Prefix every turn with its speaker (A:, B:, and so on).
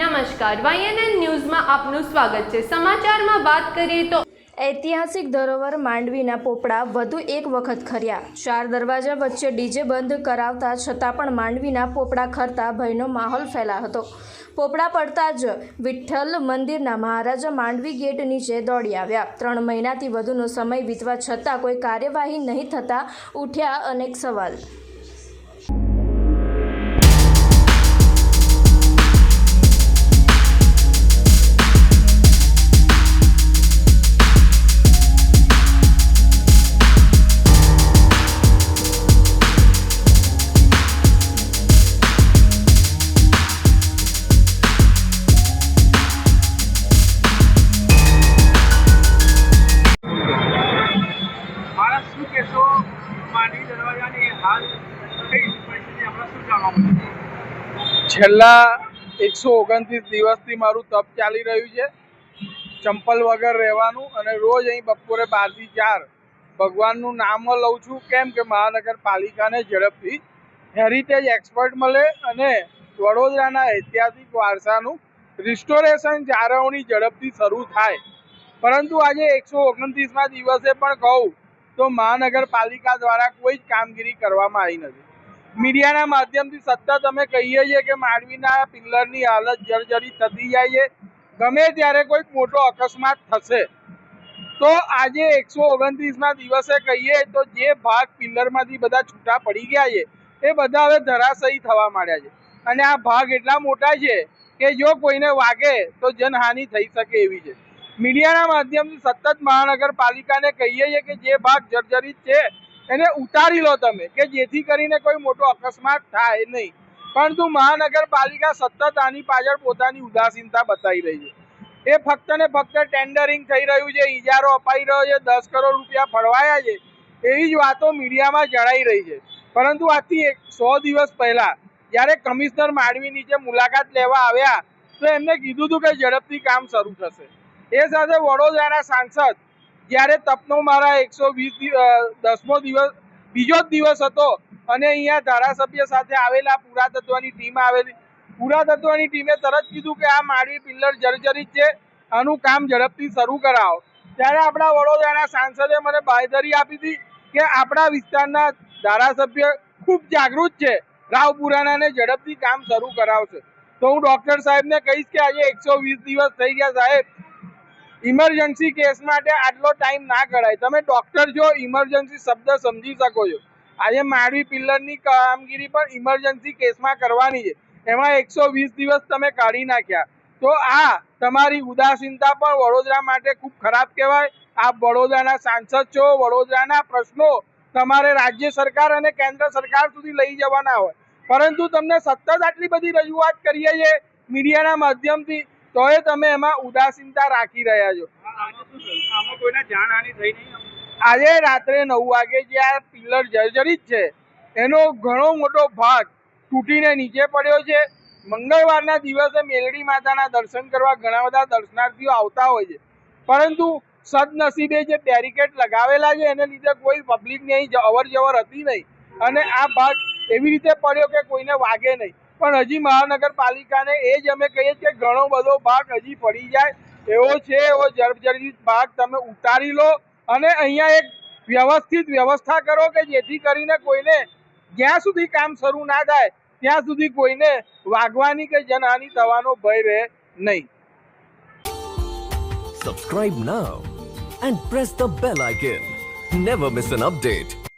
A: નમસ્કાર વાયએનએન ન્યૂઝમાં આપનું સ્વાગત છે. સમાચારમાં વાત કરીએ તો
B: ઐતિહાસિક ધરોહર માંડવીના પોપડા વધુ એક વખત ખર્યા. ચાર દરવાજા વચ્ચે ડીજે બંધ કરાવતા છતાં પણ માંડવીના પોપડા ખરતા ભયનો માહોલ ફેલાયો હતો. પોપડા પડતા જ વિઠ્ઠલ મંદિરના મહારાજા માંડવી ગેટ નીચે દોડી આવ્યા. ત્રણ મહિનાથી વધુનો સમય વીતવા છતાં કોઈ કાર્યવાહી નહીં થતાં ઉઠ્યા અનેક સવાલ.
C: છેલ્લા એકસો ઓગણત્રીસ દિવસથી મારું તપ ચાલી રહ્યું છે. ચંપલ વગર રહેવાનું અને રોજ અહીં બપોરે બારથી ચાર ભગવાનનું નામ લઉં છું. કેમ કે મહાનગરપાલિકાને ઝડપથી હેરિટેજ એક્સપર્ટ મળે અને વડોદરાના ઐતિહાસિક વારસાનું રિસ્ટોરેશન જાળવણી ઝડપથી શરૂ થાય. પરંતુ આજે એકસો ઓગણત્રીસમાં દિવસે પણ કહું તો મહાનગરપાલિકા દ્વારા કોઈ જ કામગીરી કરવામાં આવી નથી. મીડિયાના માધ્યમથી સતત અમે કહીએ છીએ કે માંડવીના પિલ્લરની હાલત જર્જરી થતી જાય છે. ગમે ત્યારે કોઈક મોટો અકસ્માત થશે, તો આજે એકસો ઓગણત્રીસના દિવસે કહીએ તો જે ભાગ પિલ્લરમાંથી બધા છૂટા પડી ગયા છે, એ બધા હવે ધરાશયી થવા માંડ્યા છે. અને આ ભાગ એટલા મોટા છે કે જો કોઈને વાગે તો જનહાનિ થઈ શકે એવી છે. મીડિયાના માધ્યમથી સતત મહાનગરપાલિકાને કહીએ છીએ કે જે ભાગ જર્જરિત છે એને ઉતારી લો તમે, કે જેથી કરીને કોઈ મોટો અકસ્માત થાય નહીં. પરંતુ મહાનગરપાલિકા સતત આની પાછળ પોતાની ઉદાસીનતા બતાવી રહી છે. એ ફક્ત ને ફક્ત ટેન્ડરિંગ થઈ રહ્યું છે ઇજારો અપાઈ રહ્યો છે, દસ કરોડ રૂપિયા ફળવાયા છે, એવી જ વાતો મીડિયામાં જણાઈ રહી છે. પરંતુ આજથી એક સો દિવસ પહેલા જ્યારે કમિશનર માંડવી નીચે મુલાકાત લેવા આવ્યા, તો એમને કીધું હતું કે ઝડપથી કામ શરૂ થશે. એ સાથે વડોદરાના સાંસદ જ્યારે તપનો મારા એકસો વીસ દસમો દિવસ, બીજો જ દિવસ હતો અને અહીંયા ધારાસભ્ય સાથે આવેલા પુરાતત્વની ટીમ આવેલી. પુરાતત્વની ટીમે તરત કીધું કે આ માળવી પિલ્લર જર્જરિત છે, આનું કામ ઝડપથી શરૂ કરાવો. ત્યારે આપણા વડોદરાના સાંસદે મને બાંયધરી આપી હતી કે આપણા વિસ્તારના ધારાસભ્ય ખૂબ જાગૃત છે, રાવપુરાણાને ઝડપથી કામ શરૂ કરાવશે. તો હું ડૉક્ટર સાહેબને કહીશ કે આજે એકસો વીસ દિવસ થઈ ગયા સાહેબ ઇમરજન્સી કેસ માટે આટલો ટાઈમ ના કરાય તમે ડોક્ટર છો ઇમરજન્સી શબ્દ સમજી શકો છો. આજે માંડવી પિલ્લરની કામગીરી પણ ઇમરજન્સી કેસમાં કરવાની છે. એમાં એકસો વીસ દિવસ તમે કાઢી નાખ્યા. તો આ તમારી ઉદાસીનતા પણ વડોદરા માટે ખૂબ ખરાબ કહેવાય. આપ વડોદરાના સાંસદ છો, વડોદરાના પ્રશ્નો તમારે રાજ્ય સરકાર અને કેન્દ્ર સરકાર સુધી લઈ જવાના હોય. પરંતુ તમને સતત આટલી બધી રજૂઆત કરીએ છીએ મીડિયાના માધ્યમથી. તોય તમે એમાં ઉદાસીનતા રાખી રહ્યા છો.
D: આજે
C: રાત્રે નવ વાગે જે આ પિલ્લર જર્જરિત છે એનો ઘણો મોટો ભાગ તૂટીને નીચે પડ્યો છે. મંગળવારના દિવસે મેલડી માતાના દર્શન કરવા ઘણા બધા દર્શનાર્થીઓ આવતા હોય છે. પરંતુ સદનસીબે જે બેરિકેડ લગાવેલા છે એને લીધે કોઈ પબ્લિકની અહીં અવર જવર હતી નહીં. અને આ ભાગ એવી રીતે પડ્યો કે કોઈને વાગે નહીં. પણ હજી મહાનગરપાલિકાને એ જ અમે કહીએ કે ઘણો બધો ભાગ હજી પડી જાય. એવો છે, એવો જર્જરિત ભાગ તમે ઉતારી લો અને અહીંયા એક વ્યવસ્થિત વ્યવસ્થા કરો કે જેથી કરીને કોઈને જ્યાં સુધી કામ શરૂ ના થાય, ત્યાં સુધી કોઈને વાગવાની કે જનહાનિ થવાનો ભય રહે નહીં.
E: Subscribe now and press the bell icon never miss an update.